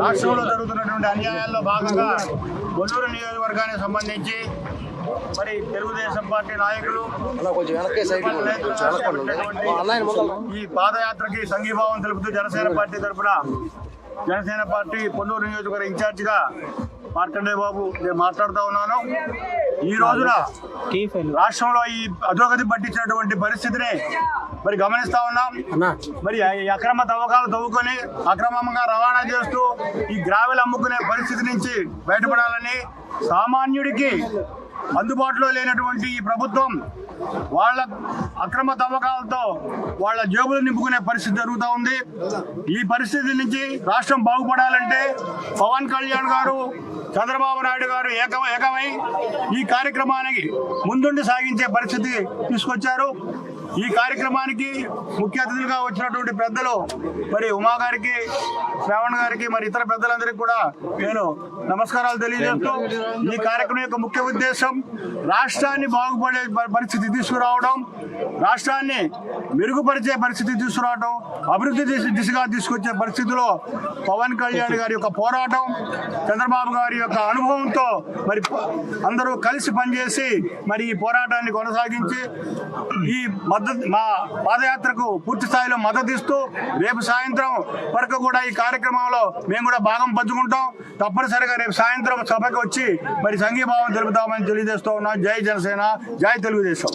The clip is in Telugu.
రాష్ట్రంలో జరుగుతున్నటువంటి అన్యాయాల్లో భాగంగా కొల్లూరు నియోజకవర్గానికి సంబంధించి మరి తెలుగుదేశం పార్టీ నాయకులు కొంచెం వెనక్కి సైడ్ ఈ పాదయాత్రకి సంఘీభావం తెలుపుతూ జనసేన పార్టీ తరఫున జనసేన పార్టీ పొన్నూరు నియోజకవర్గ ఇన్ఛార్జిగా మార్కండే బాబు నేను మాట్లాడుతూ ఉన్నాను. ఈ రోజున రాష్ట్రంలో ఈ అధోగతి పట్టించినటువంటి పరిస్థితిని మరి గమనిస్తా ఉన్నాం. మరి అక్రమ తవ్వకాలు తవ్వుకొని అక్రమంగా రవాణా చేస్తూ ఈ గ్రావెల్ అమ్ముకునే పరిస్థితి నుంచి బయటపడాలని సామాన్యుడికి అందుబాటులో లేనటువంటి ఈ ప్రభుత్వం వాళ్ళ అక్రమ తవ్వకాలతో వాళ్ళ జేబులు నింపుకునే పరిస్థితి జరుగుతూ ఉంది. ఈ పరిస్థితి నుంచి రాష్ట్రం బాగుపడాలంటే పవన్ కళ్యాణ్ గారు చంద్రబాబు నాయుడు గారు ఏకం ఏకమై ఈ కార్యక్రమానికి ముందుండి సాగించే పరిస్థితి తీసుకొచ్చారు. ఈ కార్యక్రమానికి ముఖ్య అతిథులుగా వచ్చినటువంటి పెద్దలు మరి ఉమా గారికి శ్రావణ్ గారికి మరి ఇతర పెద్దలందరికీ కూడా నేను నమస్కారాలు తెలియజేస్తూ ఈ కార్యక్రమం యొక్క ముఖ్య ఉద్దేశం రాష్ట్రాన్ని బాగుపడే పరిస్థితి తీసుకురావడం రాష్ట్రాన్ని మెరుగుపరిచే పరిస్థితి తీసుకురావడం అభివృద్ధి దిశగా తీసుకొచ్చే పరిస్థితిలో పవన్ కళ్యాణ్ గారి యొక్క పోరాటం చంద్రబాబు గారి యొక్క అనుభవంతో మరి అందరూ కలిసి పనిచేసి మరి ఈ పోరాటాన్ని కొనసాగించి ఈ మద్దతు మా పాదయాత్రకు పూర్తి స్థాయిలో మద్దతు ఇస్తూ రేపు సాయంత్రం వరకు కూడా ఈ కార్యక్రమంలో మేము కూడా భాగం పంచుకుంటాం. తప్పనిసరిగా రేపు సాయంత్రం సభకు వచ్చి మరి సంఘీభావం తెలుపుతామని తెలియజేస్తూ ఉన్నాం. జై జనసేన జై తెలుగుదేశం.